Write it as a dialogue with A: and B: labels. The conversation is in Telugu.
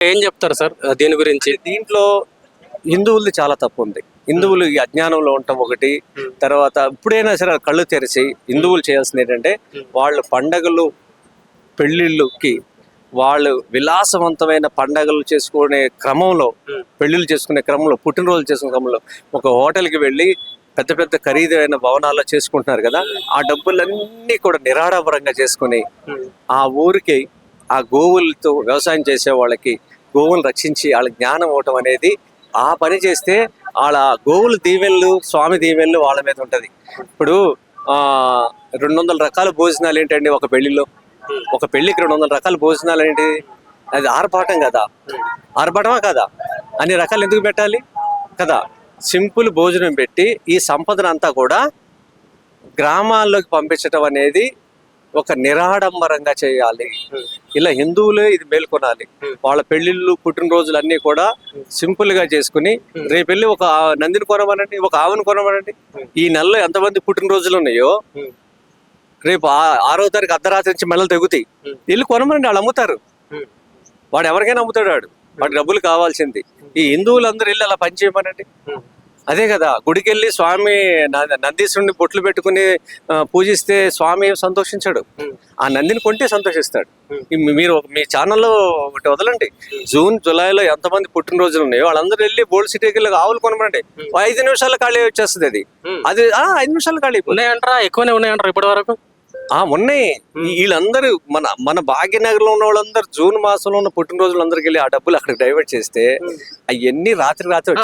A: ఏం చెప్తారు సార్? దీని గురించి?
B: దీంట్లో హిందువులది చాలా తప్పు ఉంది హిందువులు ఈ అజ్ఞానంలో ఉండటం ఒకటి తర్వాత ఇప్పుడైనా సరే కళ్ళు తెరిచి హిందువులు చేయాల్సింది ఏంటంటే వాళ్ళు పండగలు పెళ్ళిళ్ళకి వాళ్ళు విలాసవంతమైన పండగలు చేసుకునే క్రమంలో పెళ్ళిళ్ళు చేసుకునే క్రమంలో పుట్టినరోజులు చేసుకునే క్రమంలో ఒక హోటల్కి వెళ్ళి పెద్ద పెద్ద ఖరీదైన భవనాల్లో చేసుకుంటున్నారు కదా ఆ డబ్బులన్నీ కూడా నిరాడంబరంగా చేసుకుని ఆ ఊరికి ఆ గోవులతో వ్యవసాయం చేసే వాళ్ళకి గోవులు రక్షించి వాళ్ళ జ్ఞానం ఇవ్వటం అనేది ఆ పని చేస్తే వాళ్ళ గోవుల దీవెనలు స్వామి దీవెనలు వాళ్ళ మీద ఉంటుంది. ఇప్పుడు రెండు వందల రకాల భోజనాలు ఏంటండి ఒక పెళ్ళిలో ఒక పెళ్ళికి రెండు వందల రకాల భోజనాలు ఏంటి? అది ఆర్భాటం కదా. ఆర్భాటమా కదా? అన్ని రకాలు ఎందుకు పెట్టాలి? కదా సింపుల్ భోజనం పెట్టి ఈ సంపదను అంతా కూడా గ్రామాల్లోకి పంపించడం అనేది ఒక నిరాడంబరంగా చేయాలి. ఇలా హిందువులే ఇది మేల్కొనాలి. వాళ్ళ పెళ్ళిళ్ళు పుట్టినరోజులు అన్ని కూడా సింపుల్గా చేసుకుని రేపు వెళ్ళి ఒక నందిని కొనమనండి ఒక ఆవును కొనమనండి. ఈ నెలలో ఎంతమంది పుట్టినరోజులు ఉన్నాయో రేపు ఆ- ఆరో తారీఖు అర్ధరాత్రి నుంచి మెల్లలు తెగుతాయి. వెళ్ళి కొనమనండి వాళ్ళు అమ్ముతారు. వాడు ఎవరికైనా అమ్ముతాడు వాడు. వాడి డబ్బులు కావాల్సింది. ఈ హిందువులందరూ వెళ్ళి అలా పనిచేయమనండి అదే కదా గుడికి వెళ్ళి స్వామి నందీశ్వరుని బొట్లు పెట్టుకుని పూజిస్తే స్వామి సంతోషించాడు. ఆ నందిని కొంటే సంతోషిస్తాడు. మీరు మీ ఛానల్లో ఒకటి వదలండి. జూన్ జూలైలో ఎంతమంది పుట్టినరోజులు ఉన్నాయో వాళ్ళందరూ వెళ్ళి బోల్డ్ సిటీకి వెళ్ళి ఆవులు కొనమండి ఐదు నిమిషాల ఖాళీ వచ్చేస్తుంది అది. అది ఆ, ఐదు నిమిషాలు ఖాళీ.
A: ఉన్నాయంటారా? ఎక్కువనే ఉన్నాయంటారా ఇప్పటి వరకు?
B: ఆ ఉన్నాయి. వీళ్ళందరూ మన మన భాగ్యనగర్లో ఉన్న వాళ్ళందరూ జూన్ మాసంలో ఉన్న పుట్టినరోజులు అందరికి వెళ్ళి ఆ డబ్బులు అక్కడ డైవర్ట్ చేస్తే అవన్నీ రాత్రి రాత్రి